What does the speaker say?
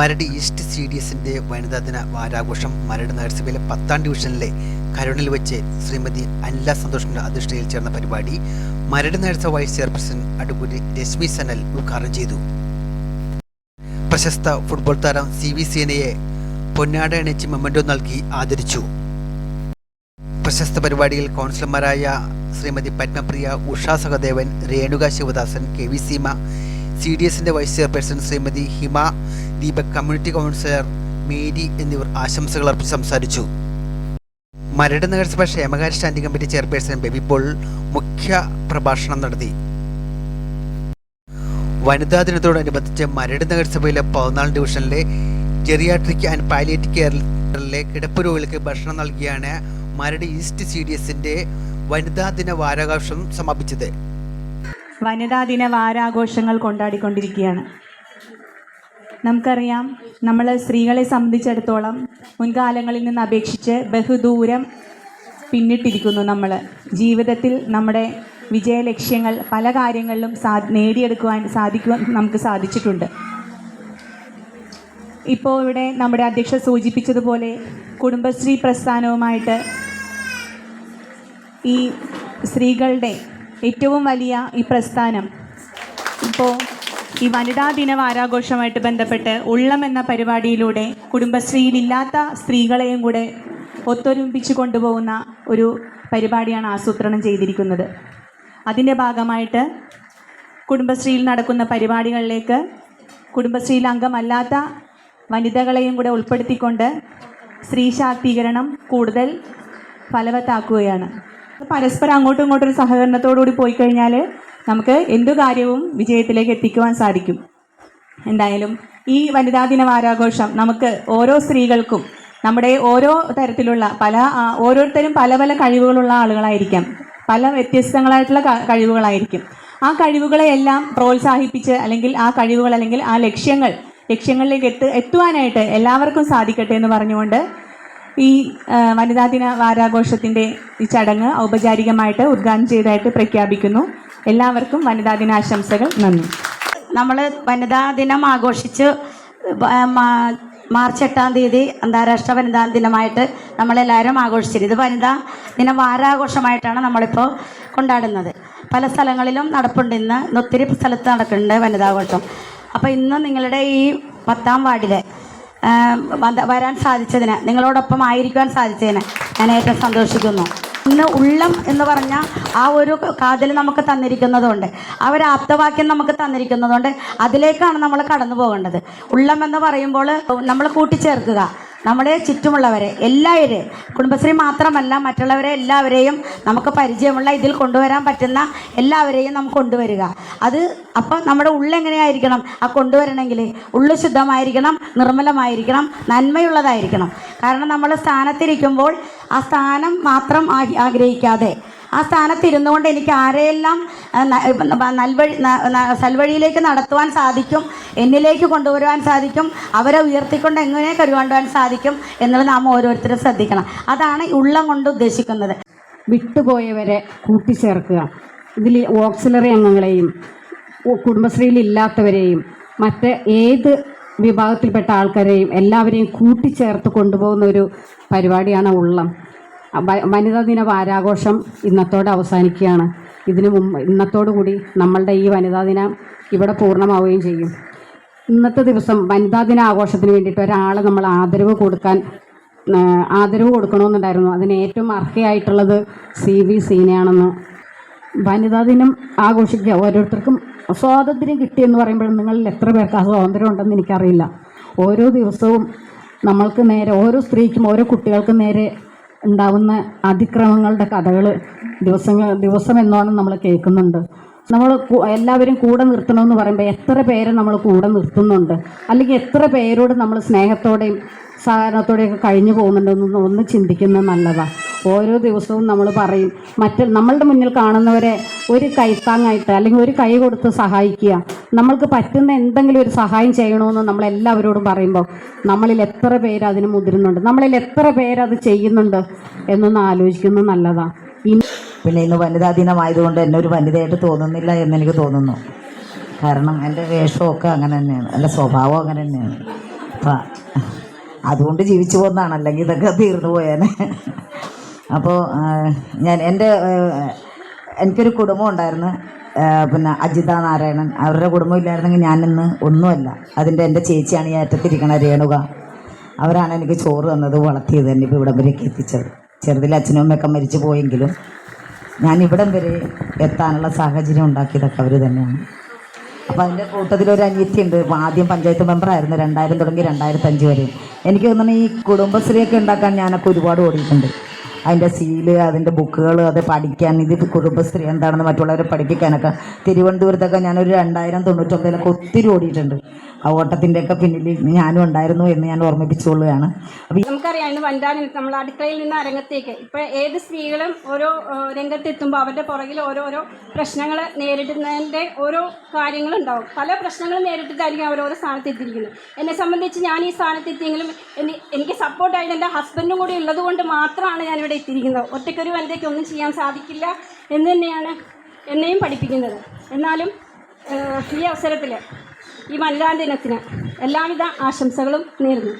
Maradu east C D എസിന്റെ വനിതാ ദിന വാരാഘോഷം മരട് നഗരസഭയിലെ പത്താം ഡിവിഷനിലെ കരുണിൽ വെച്ച് ശ്രീമതി അനില സന്തോഷിന്റെ അധ്യക്ഷതയിൽ ചേർന്ന പരിപാടി മരട് നഗരസഭ വൈസ് ചെയർപേഴ്സൺ അടുക്കുരി രശ്മി സനൽ ഉദ്ഘാടനം ചെയ്തു. പ്രശസ്ത ഫുട്ബോൾ താരം സി വി സേനയെ പൊന്നാട അണിയിച്ച് മെമ്മൻഡോ നൽകി ആദരിച്ചു. പ്രശസ്ത പരിപാടിയിൽ കൗൺസിലർമാരായ Shrimati Padmapriya Usha Sahadevan Renuka Sivadasan K V Seema C D എസിന്റെ vice chairperson Shrimati Hima Deepak community counsellor Mary എന്നിവർ ആശംസകൾ അർപ്പിച്ച് സംസാരിച്ചു. മരട് നഗരസഭ ക്ഷേമകാര്യ standing committee chairperson Baby Paul മുഖ്യ പ്രഭാഷണം നടത്തി. വനിതാ ദിനത്തോടനുബന്ധിച്ച് മരട് നഗരസഭയിലെ പതിനാല് ഡിവിഷനിലെ ജെറിയാട്രിക് ആൻഡ് പാലിയേറ്റിക് കെയറിലെ കിടപ്പ് രോഗികൾക്ക് ഭക്ഷണം നൽകിയാണ് മരട് ഈസ്റ്റ് സി ഡി എസിന്റെ വനിതാ ദിന വാരാഘോഷം സമാപിച്ചത്. വനിതാ ദിന വാരാഘോഷങ്ങൾ കൊണ്ടാടിക്കൊണ്ടിരിക്കുകയാണ്. നമുക്കറിയാം നമ്മൾ സ്ത്രീകളെ സംബന്ധിച്ചിടത്തോളം മുൻകാലങ്ങളിൽ നിന്ന് അപേക്ഷിച്ച് ബഹുദൂരം പിന്നിട്ടിരിക്കുന്നു നമ്മൾ ജീവിതത്തിൽ നമ്മുടെ വിജയലക്ഷ്യങ്ങൾ പല കാര്യങ്ങളിലും സാ നേടിയെടുക്കുവാൻ സാധിക്കുവാൻ നമുക്ക് സാധിച്ചിട്ടുണ്ട്. ഇപ്പോൾ ഇവിടെ നമ്മുടെ അധ്യക്ഷ സൂചിപ്പിച്ചതുപോലെ കുടുംബശ്രീ പ്രസ്ഥാനവുമായിട്ട് ഈ സ്ത്രീകളുടെ ഏറ്റവും വലിയ ഈ പ്രസ്ഥാനം. ഇപ്പോൾ ഈ വനിതാ ദിന വാരാഘോഷമായിട്ട് ബന്ധപ്പെട്ട് ഉള്ളം എന്ന പരിപാടിയിലൂടെ കുടുംബശ്രീയിലില്ലാത്ത സ്ത്രീകളെയും കൂടെ ഒത്തൊരുമിപ്പിച്ച് കൊണ്ടുപോകുന്ന ഒരു പരിപാടിയാണ് ആസൂത്രണം ചെയ്തിരിക്കുന്നത്. അതിന്റെ ഭാഗമായിട്ട് കുടുംബശ്രീയിൽ നടക്കുന്ന പരിപാടികളിലേക്ക് കുടുംബശ്രീയിൽ അംഗമല്ലാത്ത വനിതകളെയും കൂടെ ഉൾപ്പെടുത്തിക്കൊണ്ട് സ്ത്രീ ശാക്തീകരണം കൂടുതൽ ഫലവത്താക്കുകയാണ്. പരസ്പരം അങ്ങോട്ടും ഇങ്ങോട്ടും ഒരു സഹകരണത്തോടുകൂടി പോയി കഴിഞ്ഞാൽ നമുക്ക് എന്തു കാര്യവും വിജയത്തിലേക്ക് എത്തിക്കുവാൻ സാധിക്കും. എന്തായാലും ഈ വനിതാ ദിന വാരാഘോഷം നമുക്ക് ഓരോ സ്ത്രീകൾക്കും നമ്മുടെ ഓരോ തരത്തിലുള്ള പല ഓരോരുത്തരും പല പല കഴിവുകളുള്ള ആളുകളായിരിക്കാം. പല വ്യത്യസ്തങ്ങളായിട്ടുള്ള കഴിവുകളായിരിക്കും. ആ കഴിവുകളെയെല്ലാം പ്രോത്സാഹിപ്പിച്ച് അല്ലെങ്കിൽ ആ കഴിവുകൾ അല്ലെങ്കിൽ ആ ലക്ഷ്യങ്ങൾ ലക്ഷ്യങ്ങളിലേക്ക് എത്ത് എത്തുവാനായിട്ട് എല്ലാവർക്കും സാധിക്കട്ടെ എന്ന് പറഞ്ഞുകൊണ്ട് ഈ വനിതാ ദിന വാരാഘോഷത്തിന്റെ ഈ ചടങ്ങ് ഔപചാരികമായിട്ട് ഉദ്ഘാടനം ചെയ്തതായിട്ട് പ്രഖ്യാപിക്കുന്നു. എല്ലാവർക്കും വനിതാ ദിനാശംസകൾ നന്ദി നമ്മൾ വനിതാ ദിനം ആഘോഷിച്ച് മാർച്ച് എട്ടാം തീയതി അന്താരാഷ്ട്ര വനിതാ ദിനമായിട്ട് നമ്മളെല്ലാവരും ആഘോഷിച്ചിരുന്നു ഇത് വനിതാ ദിന വാരാഘോഷമായിട്ടാണ് നമ്മളിപ്പോൾ കൊണ്ടാടുന്നത്. പല സ്ഥലങ്ങളിലും നടപ്പുണ്ട് ഇന്ന്. ഒത്തിരി സ്ഥലത്ത് നടക്കുന്നുണ്ട് വനിതാഘോഷം. അപ്പോൾ ഇന്ന് നിങ്ങളുടെ ഈ പത്താം വാർഡിലെ വരാൻ സാധിച്ചതിന് നിങ്ങളോടൊപ്പം ആയിരിക്കാൻ സാധിച്ചതിന് ഞാൻ ഏറ്റവും സന്തോഷിക്കുന്നു. ഇന്ന് ഉള്ളം എന്ന് പറഞ്ഞ ആ ഒരു കാതൽ നമുക്ക് തന്നിരിക്കുന്നതുകൊണ്ട് ആ ഒരു ആപ്തവാക്യം നമുക്ക് തന്നിരിക്കുന്നതുകൊണ്ട് അതിലേക്കാണ് നമ്മൾ കടന്നു പോകേണ്ടത് ഉള്ളം എന്ന് പറയുമ്പോൾ നമ്മൾ കൂട്ടിച്ചേർക്കുക. നമ്മുടെ ചുറ്റുമുള്ളവരെ എല്ലാവരെയും കുടുംബശ്രീ മാത്രമല്ല മറ്റുള്ളവരെ എല്ലാവരെയും നമുക്ക് പരിചയമുള്ള ഇതിൽ കൊണ്ടുവരാൻ പറ്റുന്ന എല്ലാവരെയും നമുക്ക് കൊണ്ടുവരിക. അത് അപ്പം നമ്മുടെ ഉള്ളെങ്ങനെയായിരിക്കണം ആ കൊണ്ടുവരണമെങ്കിൽ ഉള്ളു ശുദ്ധമായിരിക്കണം നിർമ്മലമായിരിക്കണം നന്മയുള്ളതായിരിക്കണം. കാരണം നമ്മൾ സ്ഥാനത്തിരിക്കുമ്പോൾ ആ സ്ഥാനം മാത്രം ആഗ്രഹിക്കാതെ ആ സ്ഥാനത്ത് ഇരുന്നുകൊണ്ട് എനിക്ക് ആരെയെല്ലാം നൽവഴി സൽവഴിയിലേക്ക് നടത്തുവാൻ സാധിക്കും എന്നിലേക്ക് കൊണ്ടുവരുവാൻ സാധിക്കും അവരെ ഉയർത്തിക്കൊണ്ട് എങ്ങനെ കരുവാണ്ടുവാൻ സാധിക്കും എന്നുള്ളത് നാം ഓരോരുത്തരും ശ്രദ്ധിക്കണം. അതാണ് ഉള്ളം കൊണ്ട് ഉദ്ദേശിക്കുന്നത്. വിട്ടുപോയവരെ കൂട്ടിച്ചേർക്കുക. ഇതിൽ ഓക്സിലറി അംഗങ്ങളെയും കുടുംബശ്രീയിലില്ലാത്തവരെയും മറ്റ് ഏത് വിഭാഗത്തിൽപ്പെട്ട ആൾക്കാരെയും എല്ലാവരെയും കൂട്ടിച്ചേർത്ത് കൊണ്ടുപോകുന്ന ഒരു പരിപാടിയാണ് ഉള്ളം. വനിതാ ദിന വാരാഘോഷം ഇന്നത്തോടെ അവസാനിക്കുകയാണ്. ഇതിന് മുമ്പ് ഇന്നത്തോടു കൂടി നമ്മളുടെ ഈ വനിതാ ദിനം ഇവിടെ പൂർണമാവുകയും ചെയ്യും. ഇന്നത്തെ ദിവസം വനിതാ ദിന ആഘോഷത്തിന് വേണ്ടിയിട്ട് ഒരാളെ നമ്മൾ ആദരവ് കൊടുക്കാൻ ആദരവ് കൊടുക്കണമെന്നുണ്ടായിരുന്നു. അതിന് ഏറ്റവും അർഹയായിട്ടുള്ളത് സി വി സീനയാണെന്ന്. വനിതാ ദിനം ആഘോഷിക്കുക ഓരോരുത്തർക്കും സ്വാതന്ത്ര്യം കിട്ടിയെന്ന് പറയുമ്പോൾ നിങ്ങളിൽ എത്ര പേർക്ക് ആ സ്വാതന്ത്ര്യം ഉണ്ടെന്ന് എനിക്കറിയില്ല. ഓരോ ദിവസവും നമ്മൾക്ക് നേരെ ഓരോ സ്ത്രീക്കും ഓരോ കുട്ടികൾക്കും നേരെ ഉണ്ടാവുന്ന അതിക്രമങ്ങളുടെ കഥകൾ ദിവസങ്ങൾ ദിവസം എന്നോണം നമ്മൾ കേൾക്കുന്നുണ്ട്. നമ്മൾ എല്ലാവരും കൂടെ നിർത്തണമെന്ന് പറയുമ്പോൾ എത്ര പേരെ നമ്മൾ കൂടെ നിർത്തുന്നുണ്ട്? അല്ലെങ്കിൽ എത്ര പേരോട് നമ്മൾ സ്നേഹത്തോടെയും സഹകരണത്തോടെയൊക്കെ കഴിഞ്ഞു പോകുന്നുണ്ടെന്ന് ഒന്ന് ചിന്തിക്കുന്നത് നല്ലതാണ് ഓരോ ദിവസവും നമ്മൾ പറയും മറ്റ് നമ്മളുടെ മുന്നിൽ കാണുന്നവരെ ഒരു കൈത്താങ്ങായിട്ട് അല്ലെങ്കിൽ ഒരു കൈ കൊടുത്ത് സഹായിക്കുക. നമ്മൾക്ക് പറ്റുന്ന എന്തെങ്കിലും ഒരു സഹായം ചെയ്യണമെന്ന് നമ്മൾ എല്ലാവരോടും പറയുമ്പോൾ നമ്മളിൽ എത്ര പേര് അതിന് മുതിരുന്നുണ്ട് നമ്മളിൽ എത്ര പേരത് ചെയ്യുന്നുണ്ട് എന്നൊന്ന് ആലോചിക്കുന്നത് നല്ലതാണ് പിന്നെ ഇന്ന് വനിതാ ദിനമായതുകൊണ്ട് എന്നെ ഒരു വനിതയായിട്ട് തോന്നുന്നില്ല എന്നെനിക്ക് തോന്നുന്നു. കാരണം എന്റെ വേഷമൊക്കെ അങ്ങനെ തന്നെയാണ് എന്റെ സ്വഭാവം അങ്ങനെ തന്നെയാണ്. അപ്പം അതുകൊണ്ട് ജീവിച്ചു പോകുന്നതാണ് അല്ലെങ്കിൽ ഇതൊക്കെ തീർന്നു പോയേനെ. അപ്പോൾ ഞാൻ എന്റെ എനിക്കൊരു കുടുംബം ഉണ്ടായിരുന്നു. പിന്നെ അജിത നാരായണൻ. അവരുടെ കുടുംബം ഇല്ലായിരുന്നെങ്കിൽ ഞാനിന്ന് ഒന്നുമല്ല. അതിന്റെ എന്റെ ചേച്ചിയാണ് ഈ അറ്റത്തിരിക്കണ രേണുക. അവരാണ് എനിക്ക് ചോറ് തന്നത് വളർത്തിയത് എന്നെ ഇപ്പോൾ ഇവിടം വരെയൊക്കെ എത്തിച്ചത്. ചെറുതിൽ അച്ഛനും അമ്മയൊക്കെ മരിച്ചു പോയെങ്കിലും ഞാൻ ഇവിടം വരെ എത്താനുള്ള സാഹചര്യം ഉണ്ടാക്കിയതൊക്കെ അവർ തന്നെയാണ്. അപ്പോൾ അതിന്റെ കൂട്ടത്തിൽ ഒരു അനിയത്തിയുണ്ട് ആദ്യം പഞ്ചായത്ത് മെമ്പറായിരുന്നു. രണ്ടായിരം തുടങ്ങി രണ്ടായിരത്തഞ്ച് വരെ എനിക്ക് തോന്നുന്നു ഈ കുടുംബശ്രീയൊക്കെ ഉണ്ടാക്കാൻ ഞാനൊക്കെ ഒരുപാട് ഓടിയിട്ടുണ്ട്. അതിന്റെ സീൽ അതിന്റെ ബുക്കുകൾ അത് പഠിക്കാൻ ഇത് കുടുംബശ്രീ എന്താണെന്ന് മറ്റുള്ളവരെ പഠിപ്പിക്കാനൊക്കെ. തിരുവനന്തപുരത്തൊക്കെ ഞാനൊരു രണ്ടായിരം തൊണ്ണൂറ്റൊമ്പതിലൊക്കെ ഒത്തിരി ഓടിയിട്ടുണ്ട്. ആ ഓട്ടത്തിന്റെയൊക്കെ പിന്നിൽ ഞാനും ഉണ്ടായിരുന്നു എന്ന് ഞാൻ ഓർമ്മിപ്പിച്ചുകൊള്ളുകയാണ്. നമുക്കറിയാം ഇന്ന് വനിതാ നമ്മൾ അടുക്കളയിൽ നിന്ന് അരങ്ങത്തേക്ക് ഇപ്പൊ ഏത് സ്ത്രീകളും ഓരോ രംഗത്തെത്തുമ്പോൾ അവരുടെ പുറകിൽ ഓരോരോ പ്രശ്നങ്ങൾ നേരിടുന്നതിന്റെ ഓരോ കാര്യങ്ങളുണ്ടാവും. പല പ്രശ്നങ്ങളും നേരിട്ടിട്ടായിരിക്കും അവരോരോ സ്ഥാനത്ത് എത്തിയിരിക്കുന്നത് എന്നെ സംബന്ധിച്ച് ഞാൻ ഈ സ്ഥാനത്ത് എത്തിയെങ്കിലും എനിക്ക് സപ്പോർട്ടായിട്ട് എന്റെ ഹസ്ബൻഡും കൂടി ഉള്ളത് കൊണ്ട് മാത്രമാണ് ഞാനിവിടെ എത്തിയിരിക്കുന്നത്. ഒറ്റയ്ക്കൊരു വനിതയ്ക്ക് ഒന്നും ചെയ്യാൻ സാധിക്കില്ല എന്ന് തന്നെയാണ് എന്നെയും പഠിപ്പിക്കുന്നത്. എന്നാലും ഈ അവസരത്തിൽ ഈ വനിതാ ദിനത്തിന് എല്ലാവിധ ആശംസകളും നേരുന്നു.